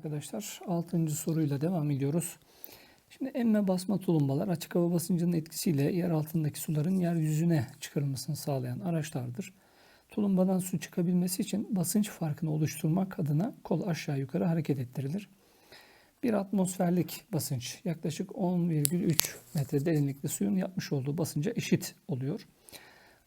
arkadaşlar 6. soruyla devam ediyoruz. Şimdi emme basma tulumbalar açık hava basıncının etkisiyle yer altındaki suların yeryüzüne çıkarılmasını sağlayan araçlardır. Tulumbadan su çıkabilmesi için basınç farkını oluşturmak adına kol aşağı yukarı hareket ettirilir. Bir atmosferlik basınç yaklaşık 10,3 metre derinlikte suyun yapmış olduğu basınca eşit oluyor.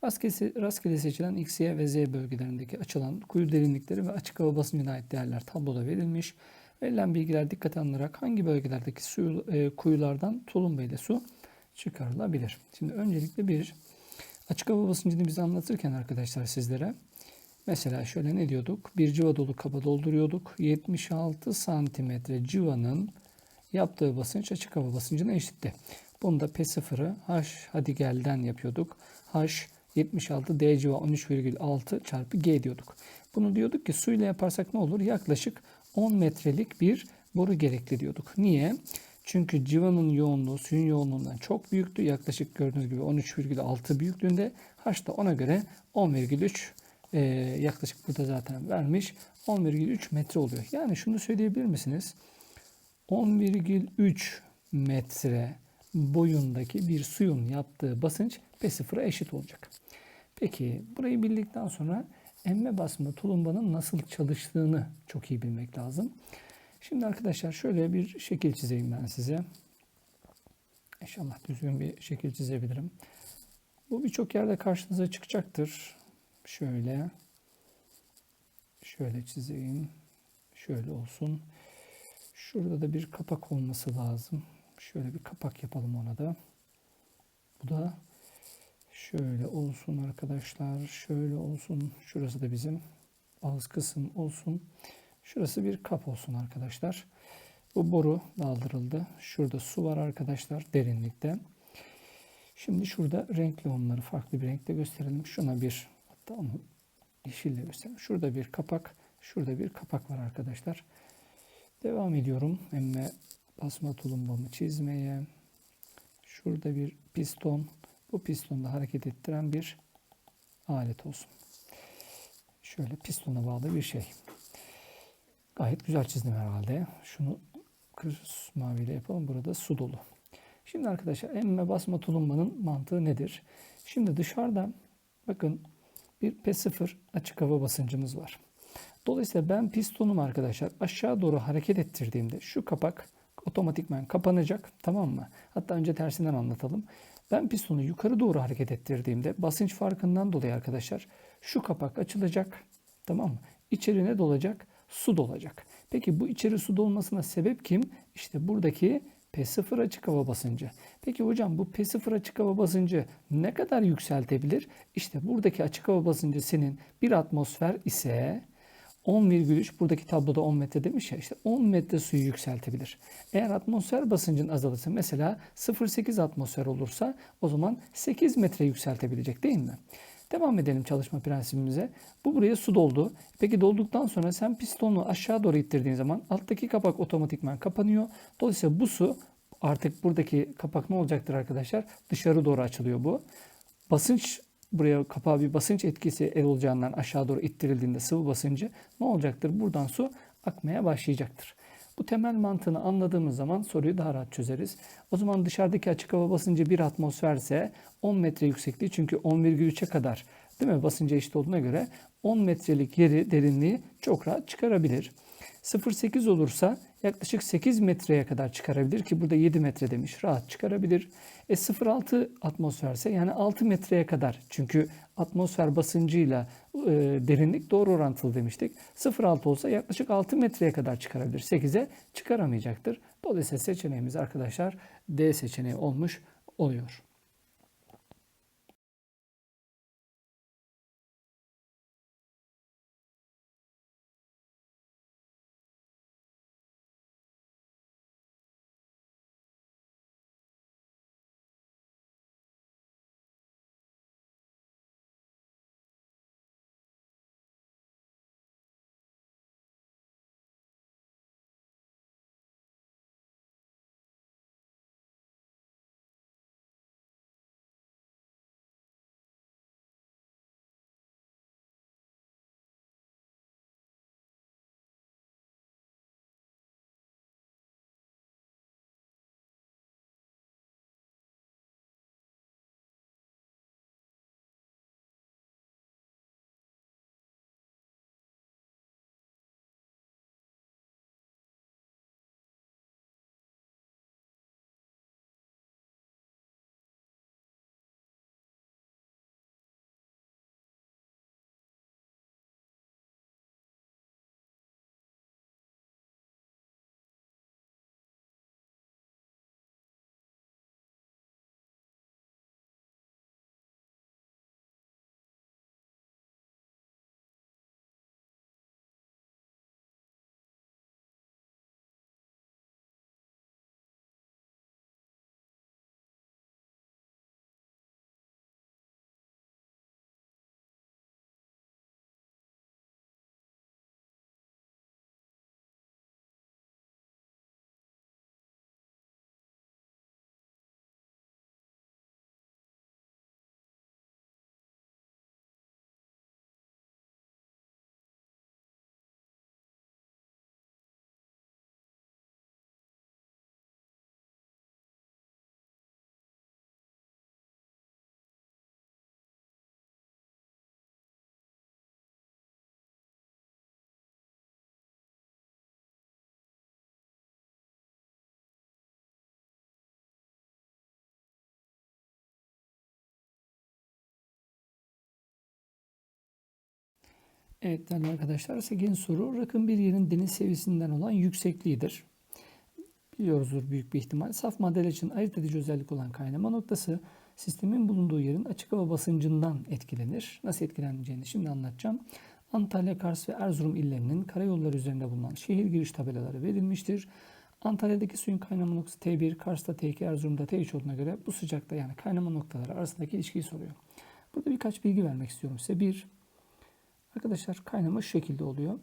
Rastgele, rastgele seçilen X, Y ve Z bölgelerindeki açılan kuyu derinlikleri ve açık hava basıncına ait değerler tabloda verilmiş. Verilen bilgiler dikkate alınarak hangi bölgelerdeki su, e, kuyulardan tulumba ile su çıkarılabilir? Şimdi öncelikle bir açık hava basıncını biz anlatırken arkadaşlar sizlere mesela şöyle ne diyorduk? Bir civa dolu kaba dolduruyorduk. 76 santimetre civanın yaptığı basınç açık hava basıncına eşitti. Bunda P0'ı H hadi gelden yapıyorduk. H 76 D civa 13,6 çarpı G diyorduk. Bunu diyorduk ki suyla yaparsak ne olur? Yaklaşık 10 metrelik bir boru gerekli diyorduk. Niye? Çünkü civanın yoğunluğu suyun yoğunluğundan çok büyüktü. Yaklaşık gördüğünüz gibi 13,6 büyüklüğünde. H da ona göre 10,3 e, yaklaşık burada zaten vermiş. 10,3 metre oluyor. Yani şunu söyleyebilir misiniz? 10,3 metre boyundaki bir suyun yaptığı basınç P0'a eşit olacak. Peki burayı bildikten sonra emme basma tulumbanın nasıl çalıştığını çok iyi bilmek lazım. Şimdi arkadaşlar şöyle bir şekil çizeyim ben size. İnşallah düzgün bir şekil çizebilirim. Bu birçok yerde karşınıza çıkacaktır. Şöyle. Şöyle çizeyim. Şöyle olsun. Şurada da bir kapak olması lazım. Şöyle bir kapak yapalım ona da. Bu da şöyle olsun arkadaşlar. Şöyle olsun. Şurası da bizim ağız kısım olsun. Şurası bir kap olsun arkadaşlar. Bu boru daldırıldı. Şurada su var arkadaşlar derinlikte. Şimdi şurada renkli onları farklı bir renkte gösterelim. Şuna bir hatta onu yeşille gösterelim. Şurada bir kapak, şurada bir kapak var arkadaşlar. Devam ediyorum. Emme basma tulumbamı çizmeye. Şurada bir piston. Bu pistonda hareket ettiren bir alet olsun. Şöyle pistona bağlı bir şey. Gayet güzel çizdim herhalde. Şunu kır maviyle yapalım. Burada su dolu. Şimdi arkadaşlar emme basma tulumbanın mantığı nedir? Şimdi dışarıda bakın bir P0 açık hava basıncımız var. Dolayısıyla ben pistonumu arkadaşlar aşağı doğru hareket ettirdiğimde şu kapak otomatikman kapanacak. Tamam mı? Hatta önce tersinden anlatalım. Ben pistonu yukarı doğru hareket ettirdiğimde basınç farkından dolayı arkadaşlar şu kapak açılacak. Tamam mı? İçeri ne dolacak? Su dolacak. Peki bu içeri su dolmasına sebep kim? İşte buradaki P0 açık hava basıncı. Peki hocam bu P0 açık hava basıncı ne kadar yükseltebilir? İşte buradaki açık hava basıncı senin bir atmosfer ise 10,3 buradaki tabloda 10 metre demiş ya işte 10 metre suyu yükseltebilir. Eğer atmosfer basıncın azalırsa mesela 0,8 atmosfer olursa o zaman 8 metre yükseltebilecek değil mi? Devam edelim çalışma prensibimize. Bu buraya su doldu. Peki dolduktan sonra sen pistonu aşağı doğru ittirdiğin zaman alttaki kapak otomatikman kapanıyor. Dolayısıyla bu su artık buradaki kapak ne olacaktır arkadaşlar? Dışarı doğru açılıyor bu. Basınç buraya kapağı bir basınç etkisi el olacağından aşağı doğru ittirildiğinde sıvı basıncı ne olacaktır? Buradan su akmaya başlayacaktır. Bu temel mantığını anladığımız zaman soruyu daha rahat çözeriz. O zaman dışarıdaki açık hava basıncı 1 atmosferse 10 metre yüksekliği çünkü 10,3'e kadar değil mi basınca eşit olduğuna göre 10 metrelik yeri derinliği çok rahat çıkarabilir. 0,8 olursa yaklaşık 8 metreye kadar çıkarabilir ki burada 7 metre demiş. Rahat çıkarabilir. E 0,6 atmosferse yani 6 metreye kadar çünkü atmosfer basıncıyla e, derinlik doğru orantılı demiştik. 0,6 olsa yaklaşık 6 metreye kadar çıkarabilir. 8'e çıkaramayacaktır. Dolayısıyla seçeneğimiz arkadaşlar D seçeneği olmuş oluyor. Evet değerli arkadaşlar 8. soru rakım bir yerin deniz seviyesinden olan yüksekliğidir. Biliyoruzdur büyük bir ihtimal. Saf maddeler için ayırt edici özellik olan kaynama noktası sistemin bulunduğu yerin açık hava basıncından etkilenir. Nasıl etkileneceğini şimdi anlatacağım. Antalya, Kars ve Erzurum illerinin karayolları üzerinde bulunan şehir giriş tabelaları verilmiştir. Antalya'daki suyun kaynama noktası T1, Kars'ta T2, Erzurum'da T3 olduğuna göre bu sıcakta yani kaynama noktaları arasındaki ilişkiyi soruyor. Burada birkaç bilgi vermek istiyorum size. Bir, Arkadaşlar kaynama şu şekilde oluyor.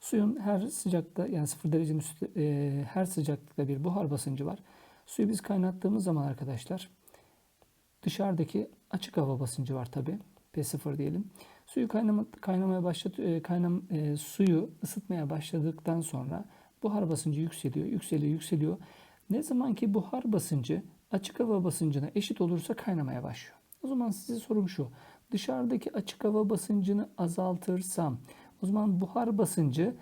Suyun her sıcakta yani 0 derecenin üstü, e, her sıcaklıkta bir buhar basıncı var. Suyu biz kaynattığımız zaman arkadaşlar dışarıdaki açık hava basıncı var tabi. P0 diyelim. Suyu kaynama, kaynamaya başlat, e, kaynam, e, suyu ısıtmaya başladıktan sonra buhar basıncı yükseliyor, yükseliyor, yükseliyor. Ne zaman ki buhar basıncı açık hava basıncına eşit olursa kaynamaya başlıyor. O zaman size sorum şu. Dışarıdaki açık hava basıncını azaltırsam o zaman buhar basıncı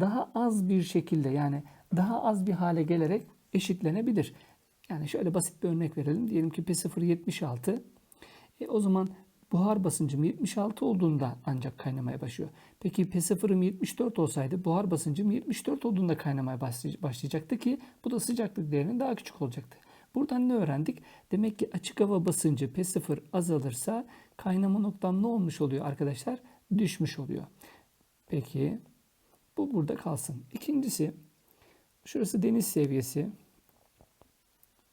daha az bir şekilde yani daha az bir hale gelerek eşitlenebilir. Yani şöyle basit bir örnek verelim. Diyelim ki P0 76. E o zaman buhar basıncım 76 olduğunda ancak kaynamaya başlıyor. Peki P0'ım 74 olsaydı buhar basıncım 74 olduğunda kaynamaya başlayacaktı ki bu da sıcaklık değerinin daha küçük olacaktı. Buradan ne öğrendik? Demek ki açık hava basıncı P0 azalırsa kaynama noktam ne olmuş oluyor arkadaşlar? Düşmüş oluyor. Peki bu burada kalsın. İkincisi şurası deniz seviyesi.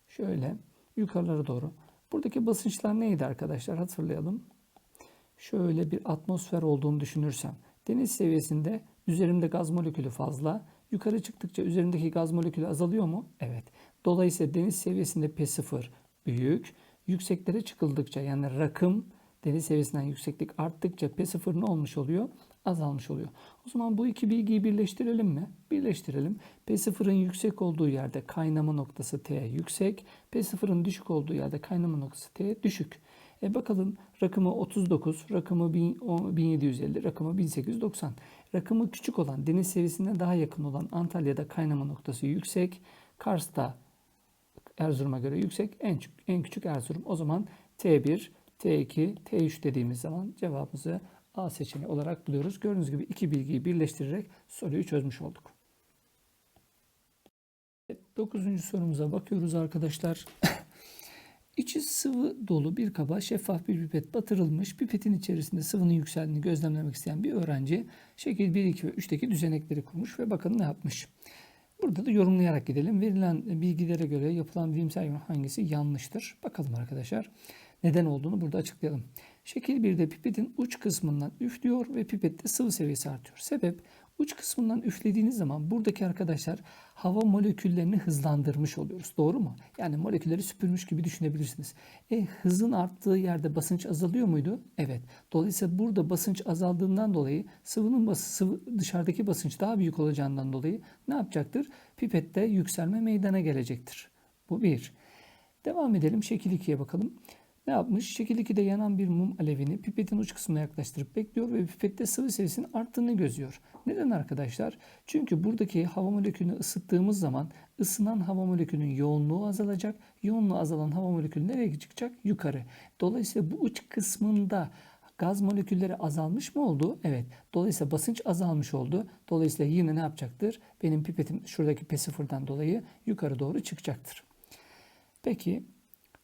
Şöyle yukarılara doğru. Buradaki basınçlar neydi arkadaşlar? Hatırlayalım. Şöyle bir atmosfer olduğunu düşünürsem. Deniz seviyesinde üzerimde gaz molekülü fazla. Yukarı çıktıkça üzerindeki gaz molekülü azalıyor mu? Evet. Dolayısıyla deniz seviyesinde P0 büyük. Yükseklere çıkıldıkça yani rakım deniz seviyesinden yükseklik arttıkça P0 ne olmuş oluyor? Azalmış oluyor. O zaman bu iki bilgiyi birleştirelim mi? Birleştirelim. P0'ın yüksek olduğu yerde kaynama noktası T yüksek. P0'ın düşük olduğu yerde kaynama noktası T düşük. E bakalım rakımı 39, rakımı 1750, rakımı 1890. Rakımı küçük olan, deniz seviyesine daha yakın olan Antalya'da kaynama noktası yüksek. Kars'ta Erzurum'a göre yüksek. En, en küçük Erzurum. O zaman T1, T2, T3 dediğimiz zaman cevabımızı A seçeneği olarak buluyoruz. Gördüğünüz gibi iki bilgiyi birleştirerek soruyu çözmüş olduk. Evet, dokuzuncu sorumuza bakıyoruz arkadaşlar. İçi sıvı dolu bir kaba şeffaf bir pipet batırılmış. Pipetin içerisinde sıvının yükseldiğini gözlemlemek isteyen bir öğrenci şekil 1, 2 ve 3'teki düzenekleri kurmuş ve bakın ne yapmış. Burada da yorumlayarak gidelim. Verilen bilgilere göre yapılan bilimsel yorum hangisi yanlıştır? Bakalım arkadaşlar. Neden olduğunu burada açıklayalım. Şekil 1'de pipetin uç kısmından üflüyor ve pipette sıvı seviyesi artıyor. Sebep uç kısmından üflediğiniz zaman buradaki arkadaşlar hava moleküllerini hızlandırmış oluyoruz. Doğru mu? Yani molekülleri süpürmüş gibi düşünebilirsiniz. E hızın arttığı yerde basınç azalıyor muydu? Evet. Dolayısıyla burada basınç azaldığından dolayı sıvının bas sıvı, dışarıdaki basınç daha büyük olacağından dolayı ne yapacaktır? Pipette yükselme meydana gelecektir. Bu bir. Devam edelim. Şekil 2'ye bakalım. Ne yapmış? Şekil 2'de yanan bir mum alevini pipetin uç kısmına yaklaştırıp bekliyor ve pipette sıvı seviyesinin arttığını gözüyor. Neden arkadaşlar? Çünkü buradaki hava molekülünü ısıttığımız zaman ısınan hava molekülünün yoğunluğu azalacak. Yoğunluğu azalan hava molekülü nereye çıkacak? Yukarı. Dolayısıyla bu uç kısmında gaz molekülleri azalmış mı oldu? Evet. Dolayısıyla basınç azalmış oldu. Dolayısıyla yine ne yapacaktır? Benim pipetim şuradaki P0'dan dolayı yukarı doğru çıkacaktır. Peki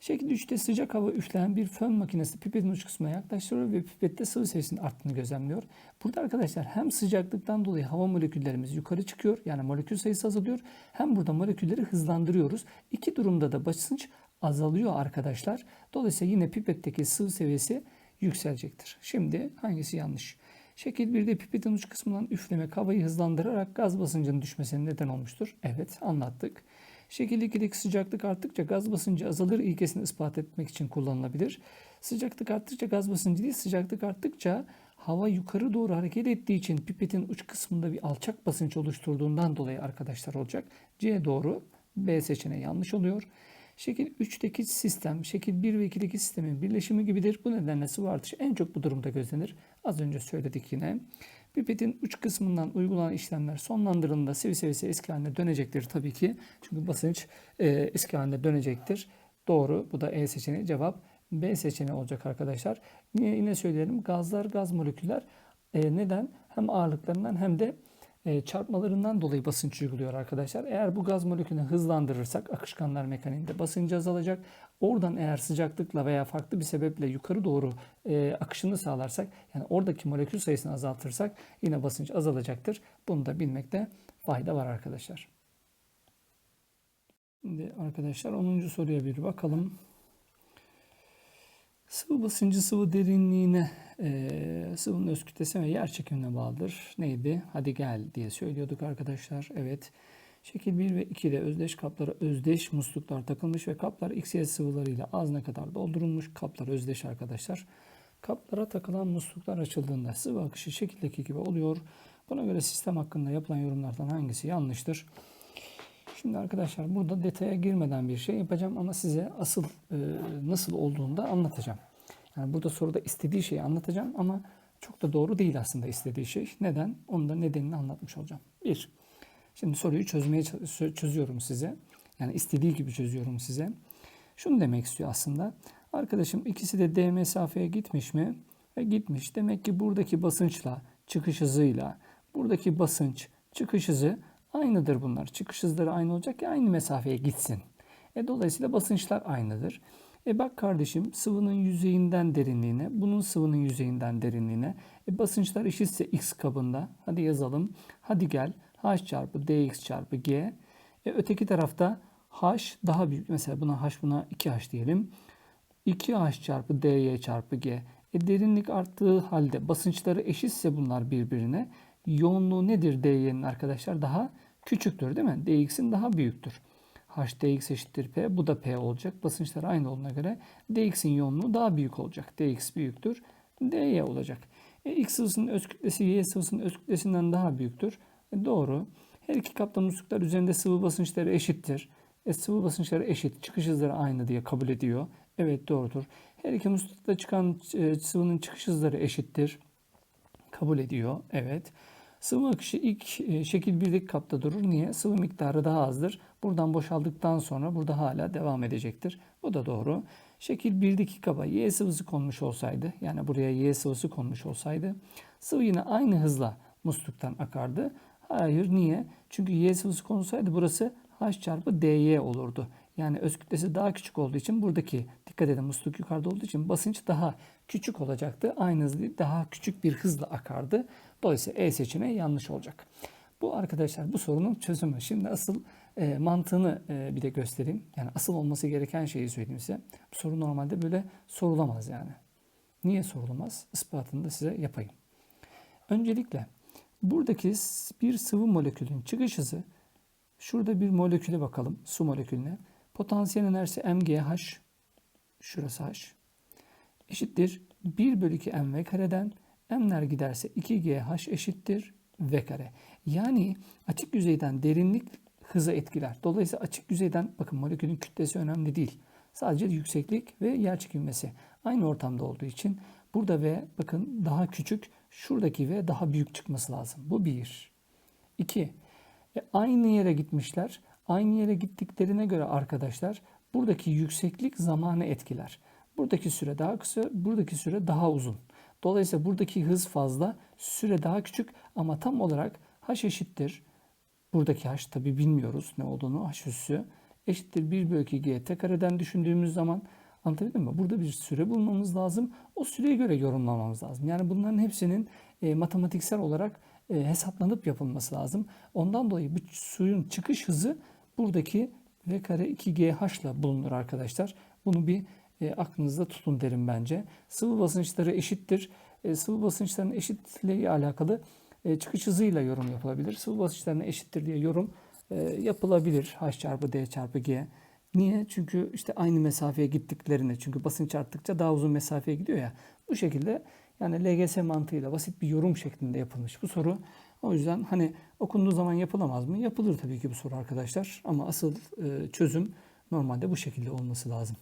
Şekil 3'te sıcak hava üfleyen bir fön makinesi pipetin uç kısmına yaklaştırıyor ve pipette sıvı seviyesinin arttığını gözlemliyor. Burada arkadaşlar hem sıcaklıktan dolayı hava moleküllerimiz yukarı çıkıyor yani molekül sayısı azalıyor hem burada molekülleri hızlandırıyoruz. İki durumda da basınç azalıyor arkadaşlar. Dolayısıyla yine pipetteki sıvı seviyesi yükselecektir. Şimdi hangisi yanlış? Şekil 1'de pipetin uç kısmından üflemek havayı hızlandırarak gaz basıncının düşmesine neden olmuştur. Evet anlattık. Şekil 2'deki sıcaklık arttıkça gaz basıncı azalır ilkesini ispat etmek için kullanılabilir. Sıcaklık arttıkça gaz basıncı değil, sıcaklık arttıkça hava yukarı doğru hareket ettiği için pipetin uç kısmında bir alçak basınç oluşturduğundan dolayı arkadaşlar olacak. C doğru, B seçeneği yanlış oluyor. Şekil 3'teki sistem, şekil 1 ve 2'deki sistemin birleşimi gibidir. Bu nedenle sıvı artışı en çok bu durumda gözlenir. Az önce söyledik yine. Pipetin uç kısmından uygulanan işlemler sonlandırıldığında sıvı seviyesi eski haline dönecektir tabii ki. Çünkü basınç e, eski haline dönecektir. Doğru. Bu da E seçeneği cevap. B seçeneği olacak arkadaşlar. Yine, yine söyleyelim. Gazlar, gaz moleküller E, neden? Hem ağırlıklarından hem de çarpmalarından dolayı basınç uyguluyor arkadaşlar. Eğer bu gaz molekülünü hızlandırırsak akışkanlar mekaniğinde basıncı azalacak. Oradan eğer sıcaklıkla veya farklı bir sebeple yukarı doğru e, akışını sağlarsak yani oradaki molekül sayısını azaltırsak yine basınç azalacaktır. Bunu da bilmekte fayda var arkadaşlar. Şimdi arkadaşlar 10. soruya bir bakalım. Sıvı basıncı sıvı derinliğine, e, sıvının öz kütlesine ve yer çekimine bağlıdır. Neydi? Hadi gel diye söylüyorduk arkadaşlar. Evet. Şekil 1 ve 2'de özdeş kaplara özdeş musluklar takılmış ve kaplar XY sıvılarıyla ağzına kadar doldurulmuş. Kaplar özdeş arkadaşlar. Kaplara takılan musluklar açıldığında sıvı akışı şekildeki gibi oluyor. Buna göre sistem hakkında yapılan yorumlardan hangisi yanlıştır? Şimdi arkadaşlar burada detaya girmeden bir şey yapacağım ama size asıl e, nasıl olduğunu da anlatacağım. Yani burada soruda istediği şeyi anlatacağım ama çok da doğru değil aslında istediği şey. Neden? Onun da nedenini anlatmış olacağım. Bir, şimdi soruyu çözmeye çözüyorum size. Yani istediği gibi çözüyorum size. Şunu demek istiyor aslında. Arkadaşım ikisi de D mesafeye gitmiş mi? E, gitmiş. Demek ki buradaki basınçla, çıkış hızıyla, buradaki basınç, çıkış hızı Aynıdır bunlar. Çıkış hızları aynı olacak ki aynı mesafeye gitsin. E, dolayısıyla basınçlar aynıdır. E bak kardeşim sıvının yüzeyinden derinliğine, bunun sıvının yüzeyinden derinliğine. E basınçlar eşitse x kabında. Hadi yazalım. Hadi gel. h çarpı dx çarpı g. E öteki tarafta h daha büyük. Mesela buna h buna 2h diyelim. 2h çarpı dy çarpı g. E derinlik arttığı halde basınçları eşitse bunlar birbirine yoğunluğu nedir dy'nin arkadaşlar? Daha küçüktür değil mi? dx'in daha büyüktür. H dx eşittir p. Bu da p olacak. Basınçlar aynı olduğuna göre dx'in yoğunluğu daha büyük olacak. dx büyüktür. dy olacak. E, x sıvısının öz kütlesi y sıvısının öz kütlesinden daha büyüktür. E, doğru. Her iki kapta musluklar üzerinde sıvı basınçları eşittir. E, sıvı basınçları eşit. Çıkış hızları aynı diye kabul ediyor. Evet doğrudur. Her iki muslukta çıkan e, sıvının çıkış hızları eşittir. Kabul ediyor. Evet. Sıvı akışı ilk e, şekil 1'deki kapta durur. Niye? Sıvı miktarı daha azdır. Buradan boşaldıktan sonra burada hala devam edecektir. Bu da doğru. Şekil 1'deki kaba Y sıvısı konmuş olsaydı, yani buraya Y sıvısı konmuş olsaydı, sıvı yine aynı hızla musluktan akardı. Hayır, niye? Çünkü Y sıvısı konulsaydı burası H çarpı dy olurdu. Yani öz kütlesi daha küçük olduğu için buradaki dikkat edin musluk yukarıda olduğu için basınç daha küçük olacaktı. Aynı hızlı daha küçük bir hızla akardı. Dolayısıyla E seçeneği yanlış olacak. Bu arkadaşlar bu sorunun çözümü. Şimdi asıl e, mantığını e, bir de göstereyim. Yani asıl olması gereken şeyi söyleyeyim size. Bu soru normalde böyle sorulamaz yani. Niye sorulamaz? Ispatını da size yapayım. Öncelikle buradaki bir sıvı molekülün çıkış hızı şurada bir moleküle bakalım. Su molekülüne. Potansiyel enerjisi mgh şurası h eşittir 1 bölü 2 mv kareden m'ler giderse 2gh eşittir v kare. Yani açık yüzeyden derinlik hızı etkiler. Dolayısıyla açık yüzeyden bakın molekülün kütlesi önemli değil. Sadece yükseklik ve yer çekilmesi aynı ortamda olduğu için burada v bakın daha küçük, şuradaki v daha büyük çıkması lazım. Bu bir. İki, e, aynı yere gitmişler. Aynı yere gittiklerine göre arkadaşlar buradaki yükseklik zamanı etkiler. Buradaki süre daha kısa, buradaki süre daha uzun. Dolayısıyla buradaki hız fazla, süre daha küçük ama tam olarak h eşittir. Buradaki h tabi bilmiyoruz ne olduğunu h üssü eşittir 1 bölü 2 gt kareden düşündüğümüz zaman anlatabildim mi? Burada bir süre bulmamız lazım. O süreye göre yorumlamamız lazım. Yani bunların hepsinin e, matematiksel olarak e, hesaplanıp yapılması lazım. Ondan dolayı bu suyun çıkış hızı buradaki v kare 2gh ile bulunur arkadaşlar. Bunu bir e, aklınızda tutun derim bence. Sıvı basınçları eşittir. E, sıvı basınçlarının eşitliği alakalı e, çıkış hızıyla yorum yapılabilir. Sıvı basınçlarına eşittir diye yorum e, yapılabilir. H çarpı D çarpı G. Niye? Çünkü işte aynı mesafeye gittiklerine. Çünkü basınç arttıkça daha uzun mesafeye gidiyor ya. Bu şekilde yani LGS mantığıyla basit bir yorum şeklinde yapılmış bu soru. O yüzden hani okunduğu zaman yapılamaz mı? Yapılır tabii ki bu soru arkadaşlar. Ama asıl e, çözüm normalde bu şekilde olması lazım.